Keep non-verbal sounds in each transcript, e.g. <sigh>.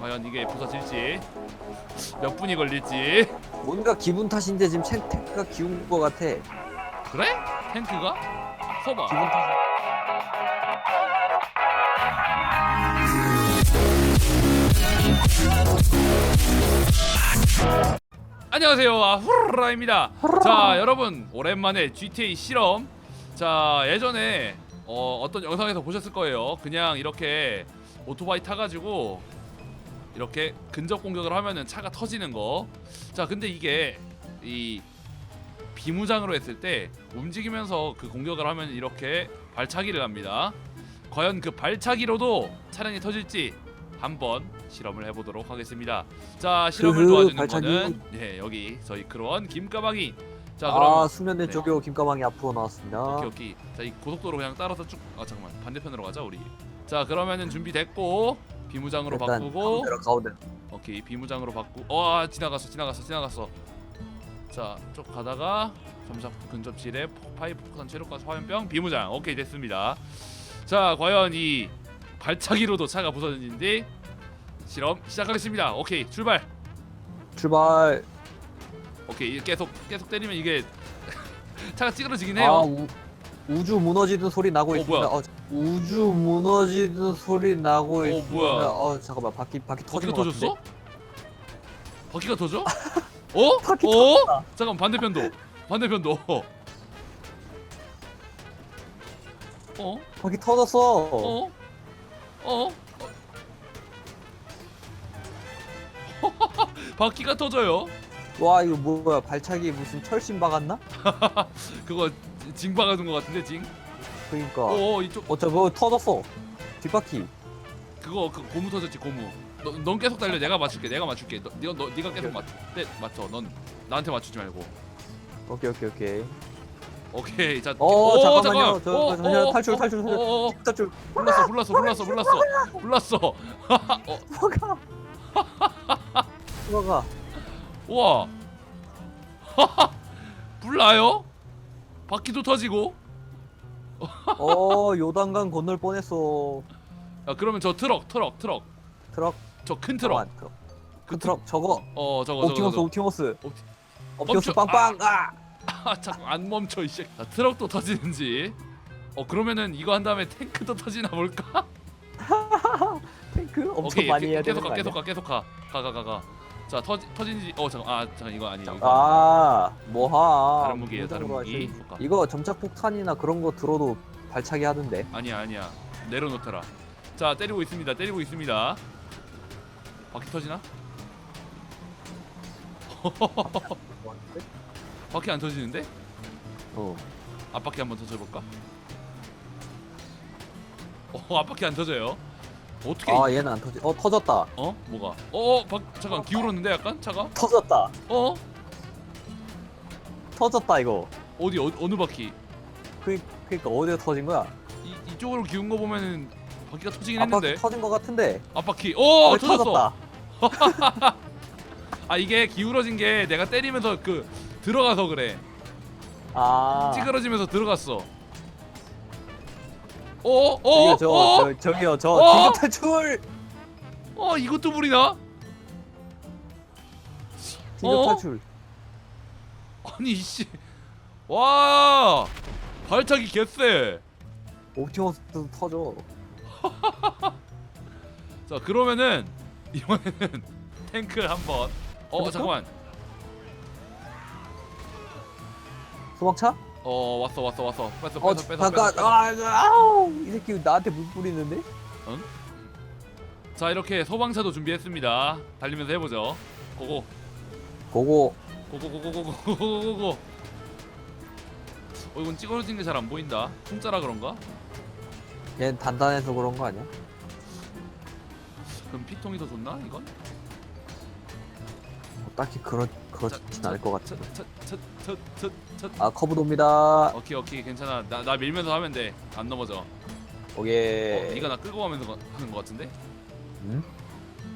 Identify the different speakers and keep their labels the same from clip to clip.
Speaker 1: 과연 이게 부서질지 몇 분이 걸릴지
Speaker 2: 뭔가 기분 탓인데 지금 탱- 탱크가 기운 거 같아. 기분
Speaker 1: 그래? 탱크가? 서봐
Speaker 2: 탓.
Speaker 1: 안녕하세요 아, 후라입니다 자 여러분 오랜만에 GTA 실험 자 예전에 어, 어떤 영상에서 보셨을 거예요 그냥 이렇게 오토바이 타가지고 이렇게 근접 공격을 하면은 차가 터지는 거 자 근데 이게 이 비무장으로 했을 때 움직이면서 그 공격을 하면 이렇게 발차기를 합니다. 과연 그 발차기로도 차량이 터질지 한번 실험을 해보도록 하겠습니다. 자 실험을
Speaker 2: 그흐,
Speaker 1: 도와주는
Speaker 2: 발차기.
Speaker 1: 거는 예 여기 저희 크루원 김가방이. 자 그럼
Speaker 2: 아 수면대
Speaker 1: 네.
Speaker 2: 쪽에 김가방이 앞으로 나왔습니다.
Speaker 1: 오케이 오케이. 자 이 고속도로 그냥 따라서 쭉 아 잠깐만. 반대편으로 가자 우리. 자 그러면은 준비됐고 비무장으로
Speaker 2: 일단
Speaker 1: 바꾸고
Speaker 2: 가운데로 가운데.
Speaker 1: 오케이 비무장으로 바꾸 어 아, 지나갔어 지나갔어 지나갔어. 자쭉 가다가 점사 근접질에 파이 포크산 체력과 화염병 비무장. 오케이 됐습니다. 자 과연 이 발차기로도 차가 부서지는지 실험 시작하겠습니다. 오케이 출발.
Speaker 2: 출발.
Speaker 1: 오케이 계속 계속 때리면 이게 <laughs> 차가 찌그러지긴
Speaker 2: 아
Speaker 1: 해요.
Speaker 2: 우, 우주 무너지는 소리 나고
Speaker 1: 어,
Speaker 2: 있습니다.
Speaker 1: 뭐야?
Speaker 2: 어, 우주 무너지는 소리 나고
Speaker 1: 어,
Speaker 2: 있습니다.
Speaker 1: 뭐야?
Speaker 2: 어 잠깐만 바퀴 바퀴 터진
Speaker 1: 바퀴가
Speaker 2: 것
Speaker 1: 터졌어? 바퀴가 터져? <laughs> 어?
Speaker 2: 바퀴
Speaker 1: 어? 잠깐 반대편도 반대편도 어?
Speaker 2: 바퀴 터졌어.
Speaker 1: 어? 어? <laughs> 바퀴가 터져요.
Speaker 2: 와 이거 뭐야 발차기 무슨 철심 박았나? <laughs>
Speaker 1: 그거 징 박아둔 것 같은데 징.
Speaker 2: 그러니까.
Speaker 1: 어 이쪽
Speaker 2: 어쩌 뭐 터졌어. 뒷바퀴.
Speaker 1: 그거 그 고무 터졌지 고무. 너, 넌 계속 달려. 내가 맞출게. 내가 맞출게. 너, 네가 너, 네가 계속 맞. 네, 맞춰. 넌 나한테 맞추지 말고.
Speaker 2: 오케이 오케이 오케이.
Speaker 1: 오케이. 자.
Speaker 2: 어
Speaker 1: 오,
Speaker 2: 잠깐만요.
Speaker 1: 잠깐.
Speaker 2: 저,
Speaker 1: 어,
Speaker 2: 저, 저,
Speaker 1: 어,
Speaker 2: 탈출
Speaker 1: 어,
Speaker 2: 탈출 탈출.
Speaker 1: 어, 어, 어.
Speaker 2: 탈출.
Speaker 1: 몰랐어. 몰랐어. 몰랐어. 몰랐어. 몰랐어. 어,
Speaker 2: 뭐가? 뭐가?
Speaker 1: 우와. <laughs> 불 나요? 바퀴도 터지고.
Speaker 2: 어 요단강 건널 뻔했어.
Speaker 1: 야 그러면 저 트럭 트럭 트럭
Speaker 2: 트럭.
Speaker 1: 저 큰 트럭
Speaker 2: 잠깐만, 트럭. 그 트럭 저거.
Speaker 1: 어 저거 저거
Speaker 2: 옵티머스
Speaker 1: 저거
Speaker 2: 옵티머스.
Speaker 1: 옵티-
Speaker 2: 옵티머스. 빵빵. 아.
Speaker 1: 아 <laughs> 잠깐 안 멈춰 이씨 자, 트럭도 터지는지 어 그러면은 이거 한 다음에 탱크도 터지나 볼까 <laughs>
Speaker 2: 탱크 엄청
Speaker 1: 오케이
Speaker 2: 많이
Speaker 1: 계-
Speaker 2: 해야
Speaker 1: 계속
Speaker 2: 되는
Speaker 1: 거가
Speaker 2: 아니야?
Speaker 1: 계속 가 계속 가 가 가 가가 자 터지 터진지 어 잠깐 아 잠깐 이거 아니에요 이거
Speaker 2: 아 뭐하?
Speaker 1: 다른 무기예요, 다른 무기. 볼까?
Speaker 2: 이거 점착 폭탄이나 그런 거 들어도 발차기 하던데.
Speaker 1: 아니야 아니야 내려놓더라 자 때리고 있습니다 때리고 있습니다 바퀴 터지나 <laughs> 바퀴 안 터지는데
Speaker 2: 어.
Speaker 1: 앞바퀴 한번 터져볼까 어 앞바퀴 안 터져요 어떻게
Speaker 2: 아 얘는 안 터지. 어 터졌다.
Speaker 1: 어? 뭐가? 어, 어, 박, 잠깐 기울었는데 약간 차가?
Speaker 2: 터졌다.
Speaker 1: 어?
Speaker 2: 터졌다 이거.
Speaker 1: 어디 어, 어느 바퀴?
Speaker 2: 그 그러니까 어디에 터진 거야?
Speaker 1: 이 이쪽으로 기운 거 보면은 바퀴가 터지긴
Speaker 2: 아빠
Speaker 1: 했는데
Speaker 2: 터진 거 같은데.
Speaker 1: 앞바퀴. 어,
Speaker 2: 왜
Speaker 1: 터졌어.
Speaker 2: 터졌다. <laughs>
Speaker 1: 아 이게 기울어진 게 내가 때리면서 그 들어가서 그래.
Speaker 2: 아.
Speaker 1: 찌그러지면서 들어갔어. 어, 어,
Speaker 2: 저기요 저,
Speaker 1: 어,
Speaker 2: 저 저기요 저
Speaker 1: 어?
Speaker 2: 긴급 탈출.
Speaker 1: 어, 이것도 불이 나?
Speaker 2: 긴급
Speaker 1: 어?
Speaker 2: 탈출.
Speaker 1: 아니 이씨, 와, 발차기 개쎄.
Speaker 2: 옵티머스도 터져. <laughs>
Speaker 1: 자 그러면은 이번에는 <laughs> 탱크를 한번 어? 잠깐만
Speaker 2: 소방차?
Speaker 1: 어 왔어 왔어 왔어 뺐어
Speaker 2: 어
Speaker 1: 뺐어 뺐어
Speaker 2: 잠깐.
Speaker 1: 뺐어, 뺐어.
Speaker 2: 아, 아우 이 새끼 나한테 물 뿌리는데?
Speaker 1: 자 이렇게 소방차도 준비했습니다 달리면서 해보죠 고고
Speaker 2: 고고.
Speaker 1: 고고고고고고고고고 어 이건 찌그러진 게 잘 안 보인다 풍자라 그런가?
Speaker 2: 얘는 단단해서 그런 거 아니야?
Speaker 1: 그럼 피통이 더 좋나 이건?
Speaker 2: 뭐 딱히 그렇 그렇진 않을 것 같아.
Speaker 1: 첫첫첫첫첫
Speaker 2: 아 커브 돕니다.
Speaker 1: 오케이 오케이 괜찮아 나, 나 밀면서 하면 돼안 넘어져. 어, 네가 나 끌고 가면서 거- 하는 거 같은데?
Speaker 2: 응?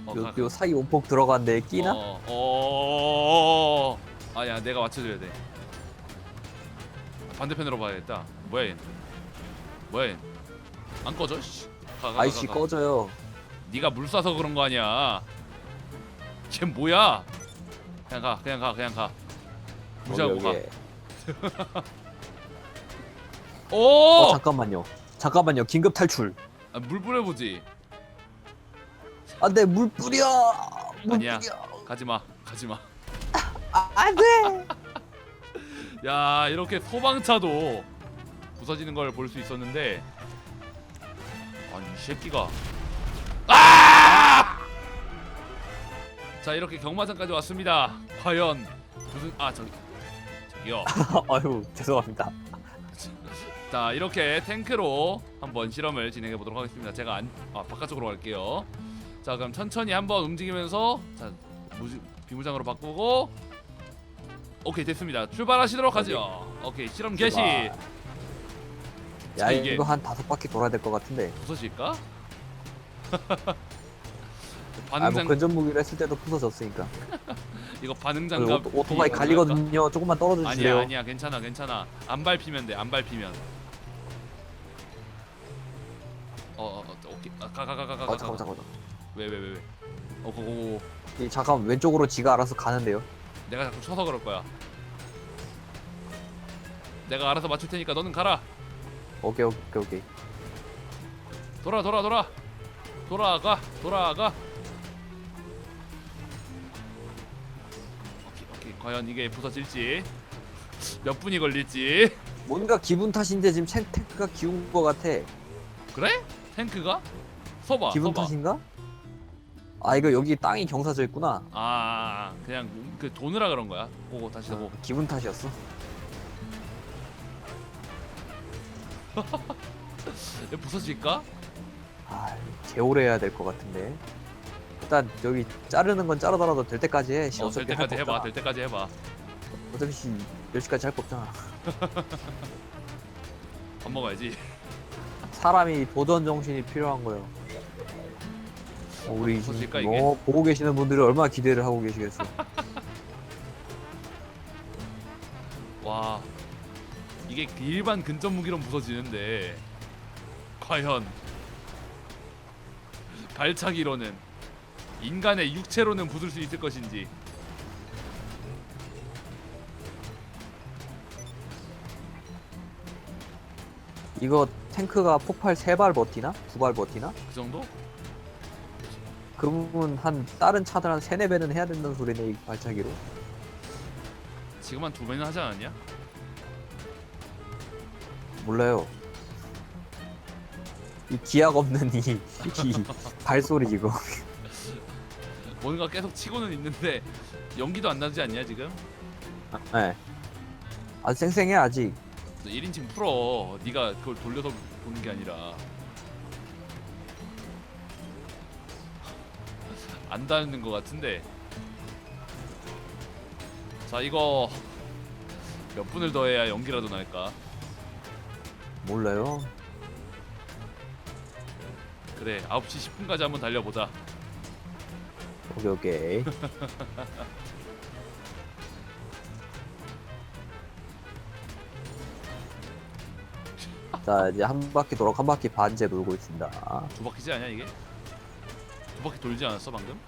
Speaker 1: 어,
Speaker 2: 요,
Speaker 1: 가-
Speaker 2: 요 사이 온폭 들어간데 끼나?
Speaker 1: 어, 어, 어, 아야 내가 맞춰줘야 돼. 반대편으로 봐야겠다. 뭐야 얘? 뭐야 얘? 안 꺼져? 씨. 가, 가, 가,
Speaker 2: 아이씨
Speaker 1: 가.
Speaker 2: 꺼져요.
Speaker 1: 네가 물 쏴서 그런 거 아니야. 쟤 뭐야? 그냥 가, 그냥 가, 그냥 가. 무시하고 가.
Speaker 2: 여기에. <laughs>
Speaker 1: 오!
Speaker 2: 어 잠깐만요. 잠깐만요. 긴급 탈출.
Speaker 1: 아, 물 뿌려보지.
Speaker 2: 안돼 물 뿌려. 물
Speaker 1: 아니야.
Speaker 2: 뿌려.
Speaker 1: 가지 마, 가지 마.
Speaker 2: 아, 안돼. <laughs>
Speaker 1: 야, 이렇게 소방차도 부서지는 걸 볼 수 있었는데, 아니 이 새끼가. 자, 이렇게 경마장까지 왔습니다. 과연 무슨 아 저기 저기요. <laughs>
Speaker 2: 아유 죄송합니다.
Speaker 1: 자 이렇게 탱크로 한번 실험을 진행해 보도록 하겠습니다. 제가 안, 아, 바깥쪽으로 갈게요. 자 그럼 천천히 한번 움직이면서 자 무지, 비무장으로 바꾸고 오케이 됐습니다. 출발하시도록 하죠. 오케이 실험 개시.
Speaker 2: 출발.
Speaker 1: 자,
Speaker 2: 야
Speaker 1: 이게-
Speaker 2: 이거 한 다섯 바퀴 돌아야 될 것 같은데.
Speaker 1: 부서질까? <laughs>
Speaker 2: 아뭐
Speaker 1: 반응장
Speaker 2: 근접 무기를 했을 때도 부서졌으니까. <laughs>
Speaker 1: 이거 반응
Speaker 2: 그
Speaker 1: 장갑
Speaker 2: 오토, 오토바이
Speaker 1: 이거
Speaker 2: 갈리거든요. 조금만 떨어져
Speaker 1: 아니야
Speaker 2: 주세요.
Speaker 1: 아니야 괜찮아 괜찮아 안 밟히면 돼안 밟히면 어 어 어, 오케이 아, 가가가가가어가
Speaker 2: 잠깐 잠깐.
Speaker 1: 왜왜 왜왜 어 고고고
Speaker 2: 이 잠깐 왼쪽으로 지가 알아서 가는데요.
Speaker 1: 내가 자꾸 쳐서 그럴 거야 내가 알아서 맞출 테니까 너는 가라
Speaker 2: 오케이 오케이 오케이.
Speaker 1: 돌아 돌아 돌아 돌아가 돌아가 과연 이게 부서질지 몇 분이 걸릴지
Speaker 2: 뭔가 기분 탓인데 지금 탱- 탱크가 기운 것 같아.
Speaker 1: 그래? 탱크가? 서봐
Speaker 2: 기분
Speaker 1: 서봐
Speaker 2: 탓인가? 아 이거 여기 땅이 경사져 있구나.
Speaker 1: 아 그냥 그 도느라 그런 거야 보고 다시
Speaker 2: 아,
Speaker 1: 보고
Speaker 2: 기분 탓이었어. <laughs>
Speaker 1: 부서질까?
Speaker 2: 아 개오래 해야 될 것 같은데. 일단 여기 자르는 건 자르더라도 될 때까지 해. 씨,
Speaker 1: 어,
Speaker 2: 어차피
Speaker 1: 될 때까지 해봐
Speaker 2: 없잖아.
Speaker 1: 될 때까지 해봐
Speaker 2: 어차피 씨 10시까지 할 거 없잖아. <laughs>
Speaker 1: 밥 먹어야지
Speaker 2: 사람이 도전 정신이 필요한 거예요. 어, 우리 지금
Speaker 1: 부서질까, 이게?
Speaker 2: 뭐 보고 계시는 분들이 얼마나 기대를 하고 계시겠어. <laughs>
Speaker 1: 와 이게 그 일반 근접 무기로 부서지는데 과연 <laughs> 발차기로는 인간의 육체로는 부술 수 있을 것인지
Speaker 2: 이거 탱크가 폭발 3발 버티나? 2발 버티나?
Speaker 1: 그 정도?
Speaker 2: 그러면 한 다른 차들 한 3, 4배는 해야 된다는 소리네 이 발차기로.
Speaker 1: 지금 한 두 배는 하지 않았냐?
Speaker 2: 몰라요. 이 기약 없는 이, 이 <laughs> 발소리 이거.
Speaker 1: 뭔가 계속 치고는 있는데 연기도 안 나지 않냐 지금?
Speaker 2: 네. 아직 쌩쌩해 아직.
Speaker 1: 너 1인칭 풀어 네가 그걸 돌려서 보는 게 아니라 <laughs> 안 닿는 것 같은데 자 이거 몇 분을 더 해야 연기라도 날까
Speaker 2: 몰라요.
Speaker 1: 그래 9시 10분까지 한번 달려보자
Speaker 2: 오케이 오케이. <laughs> 자 이제 한 바퀴 돌아 한 바퀴 반째 돌고 있습니다.
Speaker 1: 두 바퀴지 아니야 이게? 두 바퀴 돌지 않았어 방금?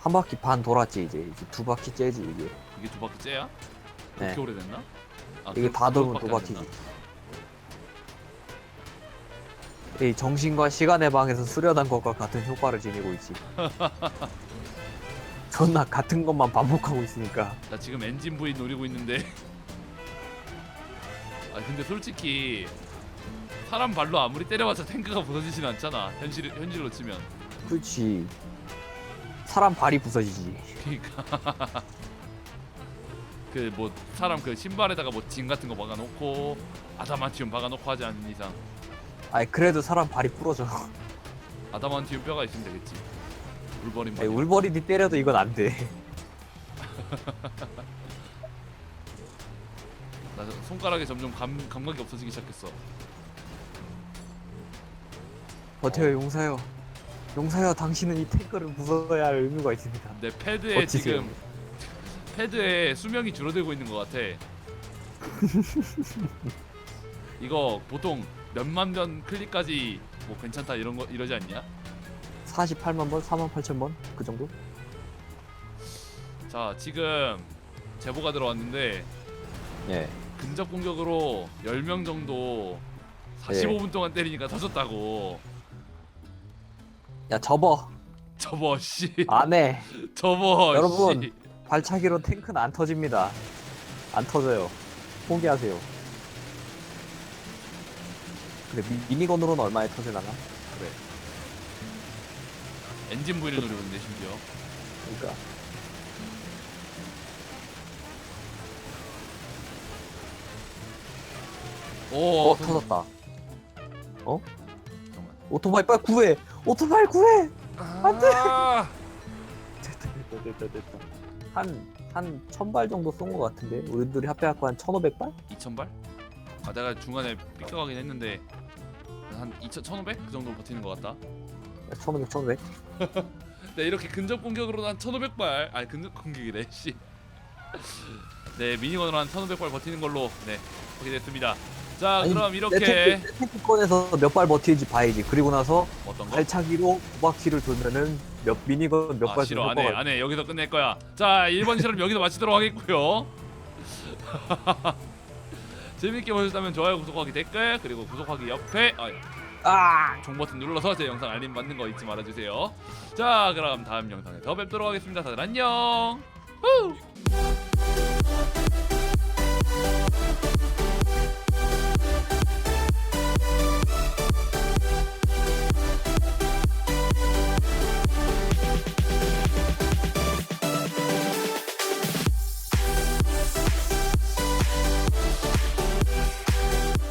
Speaker 2: 한 바퀴 반 돌았지 이제 이제 두 바퀴 째지 이게.
Speaker 1: 이게 두 바퀴 째야?
Speaker 2: 네.
Speaker 1: 그렇게 오래됐나? 아,
Speaker 2: 이게
Speaker 1: 그-
Speaker 2: 다 돌면 두 바퀴지. 이 정신과 시간의 방에서 수련한 것과 같은 효과를 지니고 있지. <laughs> 존나 같은 것만 반복하고 있으니까.
Speaker 1: 나 지금 엔진 부위 노리고 있는데 <laughs> 아 근데 솔직히 사람 발로 아무리 때려봤자 탱크가 부서지진 않잖아 현실 현실로 치면
Speaker 2: 그렇지. 사람 발이 부서지지.
Speaker 1: 그러니까 <laughs> 그 뭐 사람 그 신발에다가 뭐진 같은 거 박아놓고 아다만티움 박아놓고 하지 않는 이상
Speaker 2: 아니 그래도 사람 발이 부러져. <laughs>
Speaker 1: 아다만티움 뼈가 있으면 되겠지
Speaker 2: 아니,
Speaker 1: 발
Speaker 2: 울버린이 때려도 이건 안 돼.
Speaker 1: 나 손가락에 점점 감, 감각이 없어지기 시작했어
Speaker 2: 버텨요 용사요. 용사요 당신은 이 탱크를 부숴야 할 의무가 있습니다.
Speaker 1: 내 패드에
Speaker 2: 버티세요.
Speaker 1: 지금 패드에 수명이 줄어들고 있는 것 같아. <laughs> 이거 보통 몇만 년 클릭까지 뭐 괜찮다 이런 거 이러지 않냐?
Speaker 2: 48만 번, 4만 8천 번 그 정도?
Speaker 1: 자 지금 제보가 들어왔는데
Speaker 2: 예.
Speaker 1: 근접 공격으로 10명 정도 45분 동안 때리니까 터졌다고
Speaker 2: 야 접어
Speaker 1: 접어 씨
Speaker 2: 안해 <laughs>
Speaker 1: 접어
Speaker 2: 여러분.
Speaker 1: 씨.
Speaker 2: 발차기로 탱크는 안 터집니다. 안 터져요. 포기하세요. 근데 미, 미니건으로는 얼마에 터지려나?
Speaker 1: 그래 엔진 부위를 노리고 있는데 심지어
Speaker 2: 그러니까
Speaker 1: 오
Speaker 2: 어 터졌다.
Speaker 1: 잠깐만
Speaker 2: 오토바이 빨리 구해. 오토바이 구해.
Speaker 1: 안돼
Speaker 2: 됐다 됐다 됐다 됐다. 한한 천발 정도 쏜 것 같은데 우리들이 합해갖고 한 천오백 발?
Speaker 1: 2000발? 아 내가 중간에 삐껴가긴 했는데 한 2000, 1500? 그 정도 버티는 것 같다
Speaker 2: 천오백 천오백. <laughs>
Speaker 1: 네 이렇게 근접 공격으로 한 1500발 아니 근접 공격이래 씨. <laughs> 네 미니건으로 한 1500발 버티는 걸로 네 확인됐습니다 자
Speaker 2: 아니,
Speaker 1: 그럼
Speaker 2: 내
Speaker 1: 이렇게
Speaker 2: 내 탱크 꺼내서 몇 발 버티는지 봐야지. 그리고 나서
Speaker 1: 어떤 거?
Speaker 2: 발차기로 두 바퀴를 돌면은 몇 미니건 몇
Speaker 1: 아
Speaker 2: 발
Speaker 1: 싫어 안해 안해 여기서 끝낼 거야 자 1번 실험 여기서 마치도록 <laughs> 하겠고요 재밌게 보셨다면 좋아요 구독하기 댓글 그리고 구독하기 옆에 아,
Speaker 2: 아!
Speaker 1: 종 버튼 눌러서 제 영상 알림 받는 거 잊지 말아주세요 자 그럼 다음 영상에 더 뵙도록 하겠습니다 다들 안녕 후!